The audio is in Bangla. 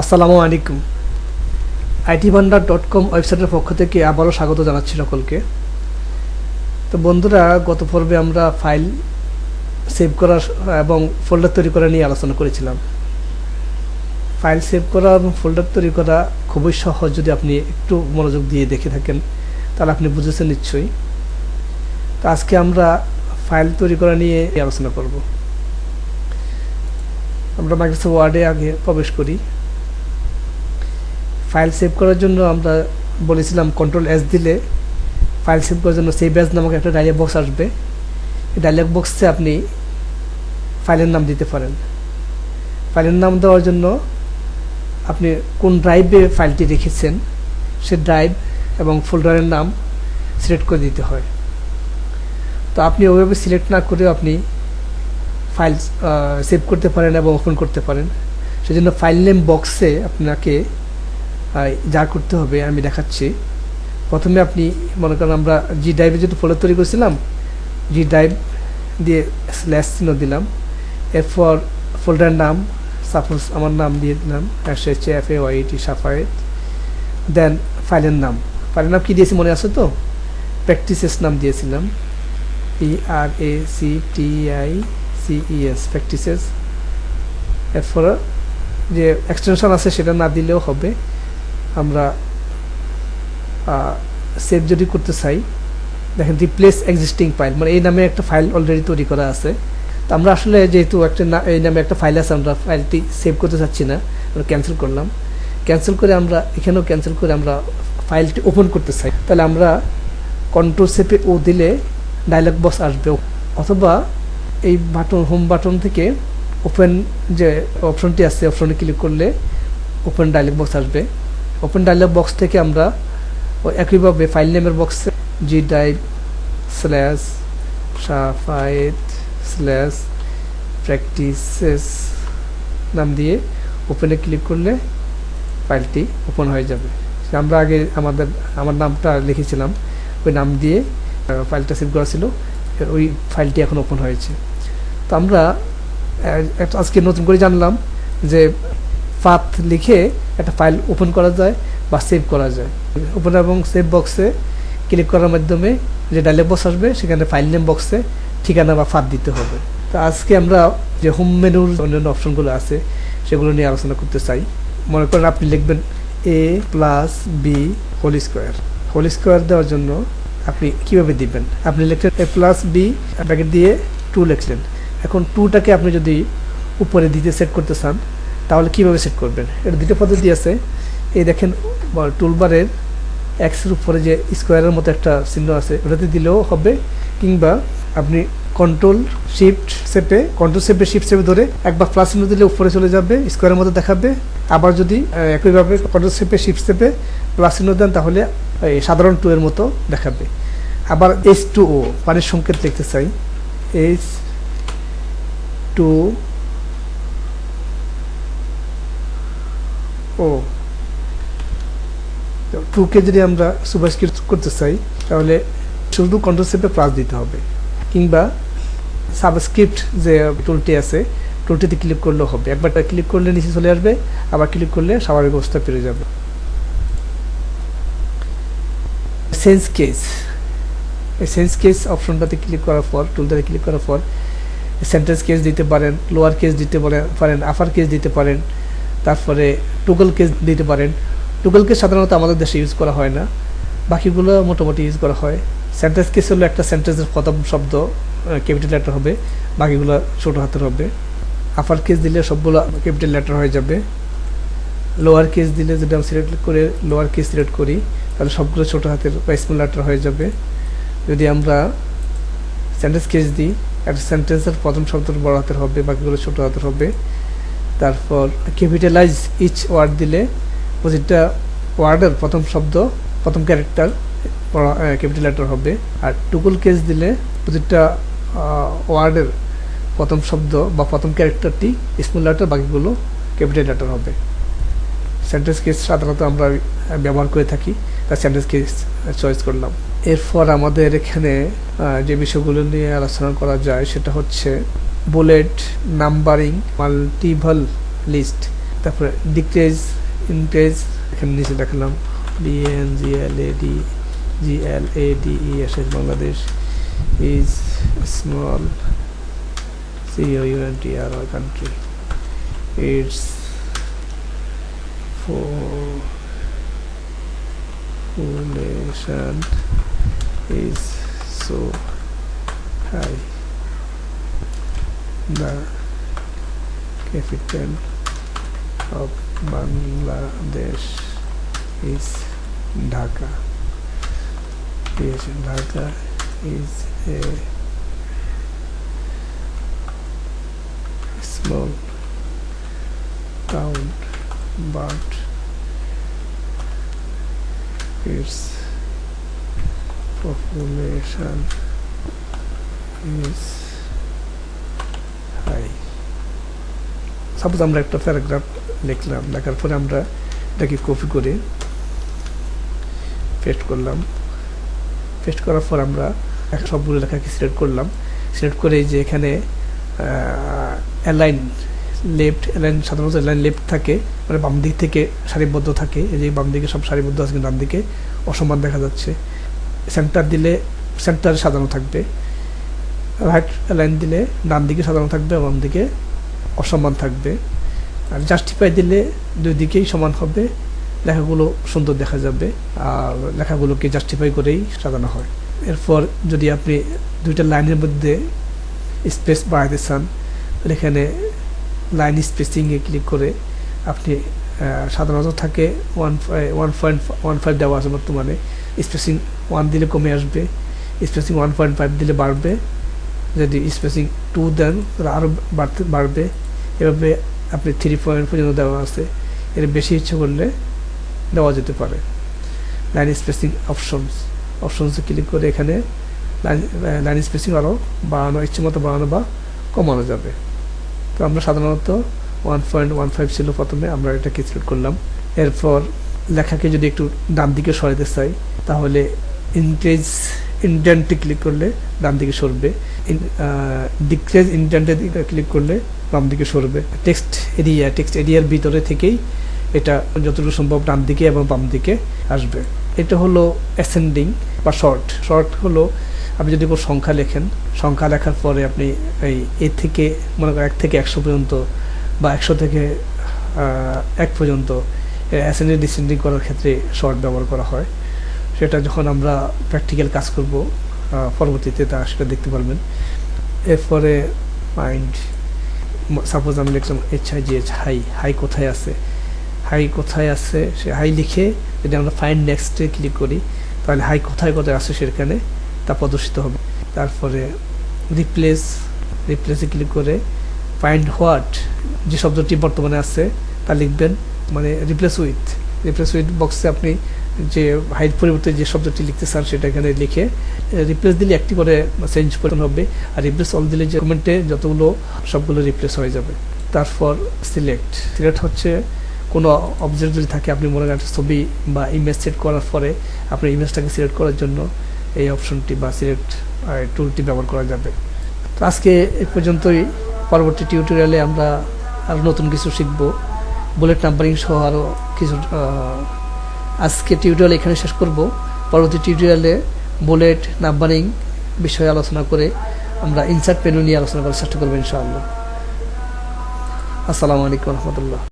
আসসালামু আলাইকুম। আইটি ভান্ডার ডট কম ওয়েবসাইটের পক্ষ থেকে আবারও স্বাগত জানাচ্ছি সকলকে। তো বন্ধুরা, গত পর্বে আমরা ফাইল সেভ করা এবং ফোল্ডার তৈরি করা নিয়ে আলোচনা করেছিলাম। ফাইল সেভ করা এবং ফোল্ডার তৈরি করা খুবই সহজ, যদি আপনি একটু মনোযোগ দিয়ে দেখে থাকেন, তাহলে আপনি বুঝেছেন নিশ্চয়ই। তো আজকে আমরা ফাইল তৈরি করা নিয়ে আলোচনা করব। আমরা মাইক্রোসফট ওয়ার্ডে আগে প্রবেশ করি। ফাইল সেভ করার জন্য আমরা বলেছিলাম কন্ট্রোল এস দিলে ফাইল সেভ করার জন্য সেভ এস নামক একটা ডায়লগ বক্স আসবে। এই ডায়লগ বক্সে আপনি ফাইলের নাম দিতে পারেন। ফাইলের নাম দেওয়ার জন্য আপনি কোন ড্রাইভে ফাইলটি রেখেছেন, সে ড্রাইভ এবং ফোল্ডারের নাম সিলেক্ট করে দিতে হয়। তো আপনি ওইভাবে সিলেক্ট না করেও আপনি ফাইল সেভ করতে পারেন এবং ওপেন করতে পারেন। সেজন্য ফাইল নেম বক্সে আপনাকে যা করতে হবে আমি দেখাচ্ছি। প্রথমে আপনি মনে করেন আমরা জি ড্রাইভে যেহেতু ফোল্ডার তৈরি করেছিলাম জি ড্রাইভ দিয়ে স্ল্যাশ চিহ্ন দিলাম। এরপর ফোল্ডার নাম সাপোজ আমার নাম দিয়ে দিলাম S H F A YT Safayet দেন ফাইলের নাম। ফাইলের নাম কী দিয়েছি মনে আছে তো? প্র্যাকটিসেস নাম দিয়েছিলাম। P R A C T I CES practices এরপরে যে এক্সটেনশন আছে সেটা না দিলেও হবে। আমরা সেভ যদি করতে চাই, দেখেন রিপ্লেস এক্সিস্টিং ফাইল মানে এই নামে একটা ফাইল অলরেডি তৈরি করা আছে। তো আমরা আসলে যেহেতু একটা এই নামে একটা ফাইল আছে, আমরা ফাইলটি সেভ করতে চাচ্ছি না, আমরা ক্যান্সেল করলাম। ক্যান্সেল করে আমরা, এখানেও ক্যান্সেল করে আমরা ফাইলটি ওপেন করতে চাই। তাহলে আমরা কন্ট্রোল সেপে ও দিলে ডায়লগ বক্স আসবে। অথবা এই বাটন হোম বাটন থেকে ওপেন যে অপশনটি আছে অপশনে ক্লিক করলে ওপেন ডায়লগ বক্স আসবে। ওপেন ডায়লগ বক্স থেকে আমরা একইভাবে ফাইল নেমের বক্সে G drive slash Safayet slash practices নাম দিয়ে ওপেনে ক্লিক করলে ফাইলটি ওপেন হয়ে যাবে। আমরা আগে আমাদের, আমার নামটা লিখেছিলাম, ওই নাম দিয়ে ফাইলটা সেভ করা ছিল, ওই ফাইলটি এখন ওপেন হয়েছে। তো আমরা আজকে নতুন করে জানলাম যে পাথ লিখে একটা ফাইল ওপেন করা যায় বা সেভ করা যায়। ওপেন এবং সেভ বক্সে ক্লিক করার মাধ্যমে যে ডায়লগ বক্স আসবে, সেখানে ফাইল নেম বক্সে ঠিকানা বা ফাঁদ দিতে হবে। তো আজকে আমরা যে হোম মেনুর অন্যান্য অপশনগুলো আছে, সেগুলো নিয়ে আলোচনা করতে চাই। মনে করেন আপনি লিখবেন A plus B whole square whole square দেওয়ার জন্য আপনি কীভাবে দিবেন? আপনি লিখলেন এ প্লাস বি ব্র্যাকেট দিয়ে টু লিখলেন। এখন টুটাকে আপনি যদি উপরে দিতে সেট করতে চান তাহলে কীভাবে সেট করবেন? এটা দুটো পদ্ধতি আছে। এই দেখেন টুলবারের এক্সের উপরে যে স্কোয়ারের মতো একটা চিহ্ন আছে, ওটাতে দিলেও হবে। কিংবা আপনি কন্ট্রোল শিফট সেপে কন্ট্রোল সেপে শিফট সেপে ধরে একবার প্লাস চিহ্ন দিলে উপরে চলে যাবে স্কোয়ারের মতো দেখাবে। আবার যদি একইভাবে কন্ট্রোল সেপে শিফট সেপে প্লাস চিহ্ন দেন, তাহলে সাধারণ টু এর মতো দেখাবে। আবার এইচ টু ও পানির সংকেত লিখতে চাই। H two O. টুকে যদি আমরা সুপারস্ক্রিপ্ট করতে চাই, তাহলে শুধু কন্ট্রোল সেপে প্লাস দিতে হবে, কিংবা সাবস্ক্রিপ্ট যে টুলটি আছে টুলটিতে ক্লিক করলেও হবে। একবার ক্লিক করলে নিচে চলে আসবে, আবার ক্লিক করলে স্বাভাবিক অবস্থা পেরে যাবে। সেন্স কেস এই সেন্স কেস অপশনটাতে ক্লিক করার পর টুলটাতে ক্লিক করার পর সেন্টেন্স কেস দিতে পারেন লোয়ার কেস দিতে পারেন আপার কেস দিতে পারেন তারপরে টুগল কেস দিতে পারেন। টুগল কেস সাধারণত আমাদের দেশে ইউজ করা হয় না। বাকিগুলো মোটামুটি ইউজ করা হয়। সেন্টেন্স কেস হলো একটা সেন্টেন্সের প্রথম শব্দ ক্যাপিটাল লেটার হবে। বাকিগুলো ছোটো হাতের হবে। আপার কেস দিলে সবগুলো ক্যাপিটাল লেটার হয়ে যাবে। লোয়ার কেস দিলে যদি আমি সিলেক্ট করে লোয়ার কেস সিলেক্ট করি, তাহলে সবগুলো ছোটো হাতের বা স্মল লেটার হয়ে যাবে। যদি আমরা সেন্টেন্স কেস দিই, একটা সেন্টেন্সের প্রথম শব্দ বড় হাতের হবে, বাকিগুলো ছোটো হাতের হবে। তারপর ক্যাপিটালাইজ ইচ ওয়ার্ড দিলে প্রতিটা ওয়ার্ডের প্রথম শব্দ, প্রথম ক্যারেক্টার ক্যাপিটাল লেটার হবে। আর টুকুল কেস দিলে প্রতিটা ওয়ার্ডের প্রথম শব্দ বা প্রথম ক্যারেক্টারটি স্মল লেটার বাকিগুলো ক্যাপিটাল লেটার হবে। সেন্টেন্স কেস সাধারণত আমরা ব্যবহার করে থাকি তার সেন্টেন্স কেস চয়েস করলাম। এরপর আমাদের এখানে যে বিষয়গুলো নিয়ে আলোচনা করা যায়, সেটা হচ্ছে বুলেট নাম্বারিং মাল্টিভাল লিস্ট তারপরে ডিক্রেজ ইনক্রেজ এখানে নিচে দেখালাম। BN G L A D G L A D E S S Bangladesh is small C U N T R R country its population is so high. The capital of Bangladesh is Dhaka. Yes, Dhaka is a small town, but its population is suppose আমরা একটা প্যারাগ্রাফ লিখলাম, লেখার পরে আমরা এটাকে কপি করে পেস্ট করলাম। পেস্ট করার পর আমরা এক সবগুলো লেখাকে সিলেক্ট করলাম। সিলেক্ট করে যে এখানে অ্যালাইন লেফট অ্যালাইন সাধারণত অ্যালাইন লেফট থাকে মানে বাম দিক থেকে সারিবদ্ধ থাকে, এই যে বাম দিকে সব সারিবদ্ধ আছে ডান দিকে অসমান দেখা যাচ্ছে। সেন্টার দিলে সেন্টার সাজানো থাকবে রাইট লাইন দিলে ডান দিকে সাজানো থাকবে, বাম দিকে অসমান থাকবে। আর জাস্টিফাই দিলে দুই দিকেই সমান হবে। লেখাগুলো সুন্দর দেখা যাবে আর লেখাগুলোকে জাস্টিফাই করেই সাজানো হয়। এরপর যদি আপনি দুইটা লাইনের মধ্যে স্পেস বাড়াতে চান, তাহলে এখানে লাইন স্পেসিংয়ে ক্লিক করে আপনি সাধারণত থাকে one one point one five দেওয়া আছে বর্তমানে। স্পেসিং ওয়ান দিলে কমে আসবে স্পেসিং ওয়ান পয়েন্ট ফাইভ দিলে বাড়বে। যদি স্পেসিং টু দেন, তাহলে আরও বাড়তে, বাড়বে। এভাবে আপনি থ্রি পয়েন্ট পর্যন্ত দেওয়া আছে। এর বেশি ইচ্ছে করলে দেওয়া যেতে পারে। লাইন স্পেসিং অপশনস অপশনসে ক্লিক করে এখানে লাইন লাইন স্পেসিং আরও বাড়ানো ইচ্ছে মতো বাড়ানো বা কমানো যাবে। তো আমরা সাধারণত ওয়ান পয়েন্ট ওয়ান ফাইভ ছিল প্রথমে, আমরা এটাকে সিলেক্ট করলাম। এরপর লেখাকে যদি একটু ডান দিকে সরাতে চাই, তাহলে ইনক্রেজ ইন্ডেন্টে ক্লিক করলে ডান দিকে সরবে। ডিক্রেজ ইন্ডেন্টে ক্লিক করলে বাম দিকে সরবে। টেক্সট এরিয়া টেক্সট এরিয়ার ভিতরে থেকেই এটা যতটুকু সম্ভব ডান দিকে এবং বাম দিকে আসবে। এটা হলো অ্যাসেন্ডিং বা শর্ট শর্ট হলো আপনি যদি কোনো সংখ্যা লেখেন, সংখ্যা লেখার পরে আপনি এই এ থেকে মনে করেন এক থেকে একশো পর্যন্ত বা একশো থেকে এক পর্যন্ত অ্যাসেন্ডিং ডিসেন্ডিং করার ক্ষেত্রে শর্ট ব্যবহার করা হয়। সেটা যখন আমরা প্র্যাকটিক্যাল কাজ করব পরবর্তীতে তা সেটা দেখতে পারবেন। এরপরে মাইন্ড সাপোজ আমি লিখলাম H I G H high high কোথায় আছে? হাই কোথায় আছে? সে হাই লিখে যদি আমরা ফাইন্ড নেক্সটে ক্লিক করি, তাহলে হাই কোথায় কোথায় আছে সেখানে তা প্রদর্শিত হবে। তারপরে রিপ্লেস রিপ্লেসে ক্লিক করে ফাইন্ড হোয়াট যে শব্দটি বর্তমানে আছে, তা লিখবেন মানে রিপ্লেস উইথ রিপ্লেস উইথ বক্সে আপনি যে হাইট পরিবর্তে যে শব্দটি লিখতে চান সেটা এখানে লিখে রিপ্লেস দিলে একটি করে চেঞ্জ পরিবর্তন হবে। আর রিপ্লেস অল দিলে যে কমেন্টে যতগুলো সবগুলো রিপ্লেস হয়ে যাবে। তারপর সিলেক্ট সিলেক্ট হচ্ছে কোনো অবজেক্ট যদি থাকে, আপনি মনে করেন ছবি বা ইমেজ সেট করার পরে আপনার ইমেজটাকে সিলেক্ট করার জন্য এই অপশনটি বা সিলেক্ট টুলটি ব্যবহার করা যাবে। তো আজকে এ পর্যন্তই। পরবর্তী টিউটোরিয়ালে আমরা আরও নতুন কিছু শিখব। বুলেট নাম্বারিং সহ আরও কিছু আজকে টিউটোরিয়াল এখানে শেষ করব। পরবর্তী টিউটোরিয়ালে বুলেট নাম্বারিং বিষয়ে আলোচনা করে আমরা ইনসার্ট পেনু নিয়ে আলোচনা করার চেষ্টা করব ইনশাআল্লাহ। আসসালামু আলাইকুম রহমতুল্লাহ।